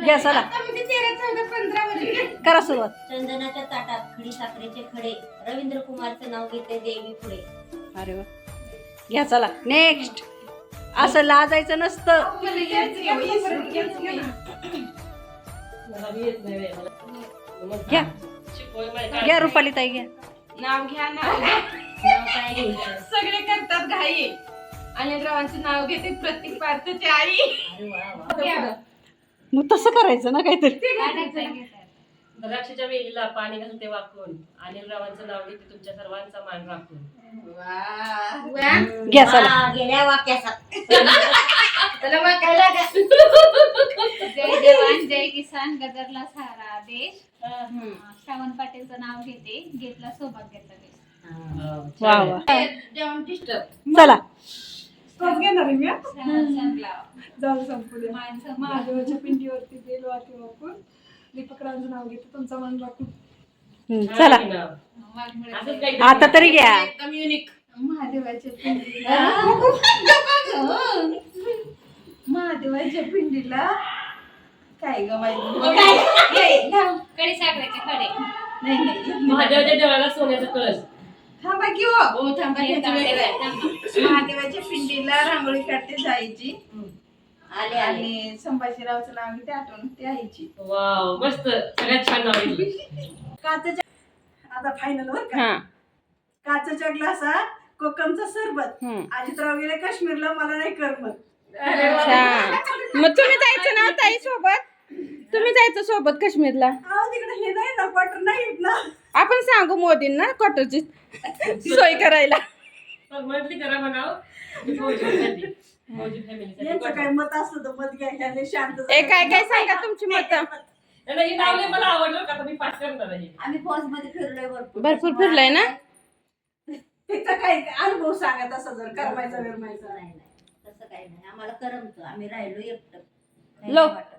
घ्या चला. म्हणजे करा सुरुवात. चंदनाच्या ताटात खडी साखरेचे खडे. रवींद्र कुमारचं नाव घेते देवी पुढे अरे वा. घ्या चला. नेक्स्ट असं लाजायचं नसतं. घ्या, घ्या. रुपाली ताई घ्या नाव घ्या नाव सगळे करतात घाई. अनिल रावांचं नाव घेते प्रत्येक पार्थची आई. मग तसं करायचं ना काहीतरी. द्राक्षाच्या वेलीला पाणी वाकून. अनिल रावांचं नाव घेते तुमच्या सर्वांचा मान राखून. वा. घ्या चला. वा, गेल्या वाक्याचा. त्याला वाकायला का? जय जवान जय किसान गदरला सारा देश. अं, श्रावण पाटीलचं नाव घेते घेतला सौभाग्याचा देश वा वा. जेवण disturb. चला. श्रावण संपला. जाऊ संपू दे संपला महादेवाच्या पिंडीवरती गेलो आधी वाकून दीपकरांचं नाव घेतो तुमचा मन राखून हम्म, चला. असंच आता तरी घ्या. एकदम युनिक महादेवाच्या पिंडीला. महादेवाच्या पिंडीला. काय ग ये, थांब. कडी साखरेचे खडे. नाही नाही महादेवाच्या देवाला सोन्याचा कळस. थांबा की हो. हो थांबा. महादेवाच्या पिंडीला रांगोळी काढते जायची. आले आले. आणि संभाजीरावचं नाव घेते आठवण ते आईची. वाव मस्त. सगळ्यात छान नाव घेतली काचेच्या आता फायनल वर का? हा. काचेच्या ग्लासात कोकमचं सरबत. हम्म. अजितराव गेले काश्मीरला मला नाही करमत. मग तुम्ही जायचं ना ताई सोबत? तुम्ही जायचं सोबत काश्मीरला? अहो तिकडे हे नाही ना क्वार्टर नाही येत ना. आपण सांगू मोदींना क्वार्टरची सोय करायला. करा म्हणाव फौजी यांचं फॅमिलीसाठी काय मत असलं तर मत घ्या शांत ए काय काय सांगा तुमची मत? हे मला आवडलं का मी पाठ करणार आहे. आम्ही फौजमध्ये फिरलोय भरपूर. भरपूर फिरलंय ना? त्याचा काय अनुभव सांगा तसा जर करमायचा विरमायचा नाही नाही. तसं काही नाही. आम्हाला करमतं. आम्ही राहिलो एकटं. काही लो. नाही वाटत.